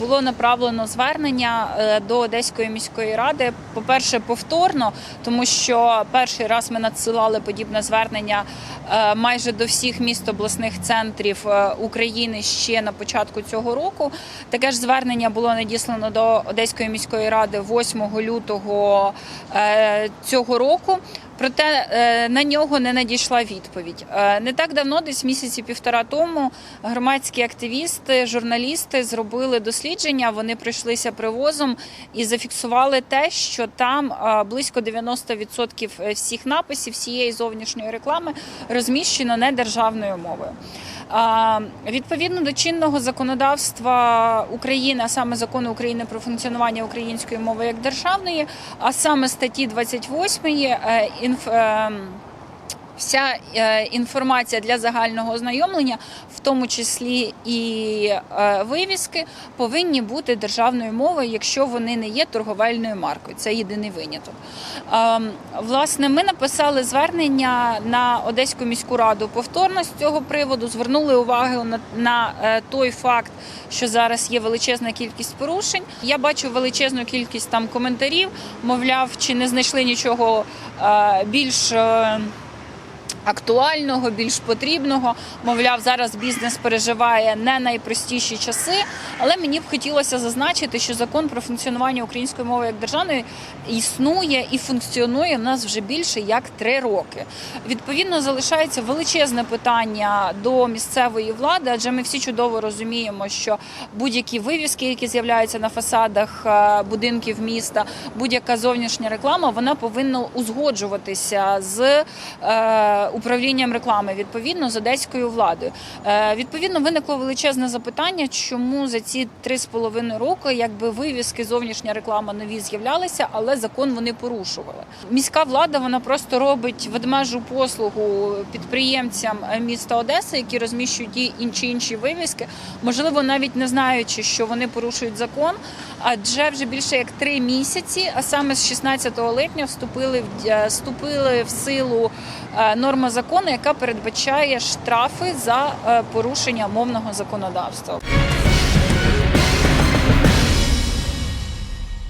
було направлено звернення е, до Одеської міської ради. По-перше, повторно, тому що перший раз ми надсилали подібне звернення е, майже до всіх міст обласних центрів е, України ще на початку цього року. Таке ж звернення було надіслано до Одеської міської ради 8 лютого цього року. Проте е, на нього не надійшла відповідь. Е, Не так давно, десь місяці півтора тому, громадські активісти, журналісти зробили дослідження. Вони пройшлися привозом і зафіксували те, що там е, близько 90% всіх написів, всієї зовнішньої реклами розміщено не державною мовою. Відповідно до чинного законодавства України, а саме закону України про функціонування української мови як державної, а саме статті 28 е, інф. Вся е, інформація для загального ознайомлення, в тому числі і е, вивіски, повинні бути державною мовою, якщо вони не є торговельною маркою. Це єдиний виняток. Е, власне, ми написали звернення на Одеську міську раду повторно з цього приводу. Звернули увагу на, е, той факт, що зараз є величезна кількість порушень. Я бачу величезну кількість там коментарів, мовляв, чи не знайшли нічого більш. Актуального, більш потрібного. Мовляв, зараз бізнес переживає не найпростіші часи. Але мені б хотілося зазначити, що закон про функціонування української мови як державної існує і функціонує в нас вже більше як три роки. Відповідно, залишається величезне питання до місцевої влади, адже ми всі чудово розуміємо, що будь-які вивіски, які з'являються на фасадах е, будинків міста, будь-яка зовнішня реклама, вона повинна узгоджуватися з е, управлінням реклами, відповідно з одеською владою. Е, відповідно, виникло величезне запитання, чому за ці три з половиною роки, якби вивіски, зовнішня реклама нові з'являлися, але закон вони порушували. Міська влада вона просто робить ведмежу послугу підприємцям міста Одеси, які розміщують ті інші інші вивіски, можливо, навіть не знаючи, що вони порушують закон. Адже вже більше як три місяці, а саме з 16 липня вступили в вступили в силу е, норма закону, яка передбачає штрафи за е, порушення мовного законодавства.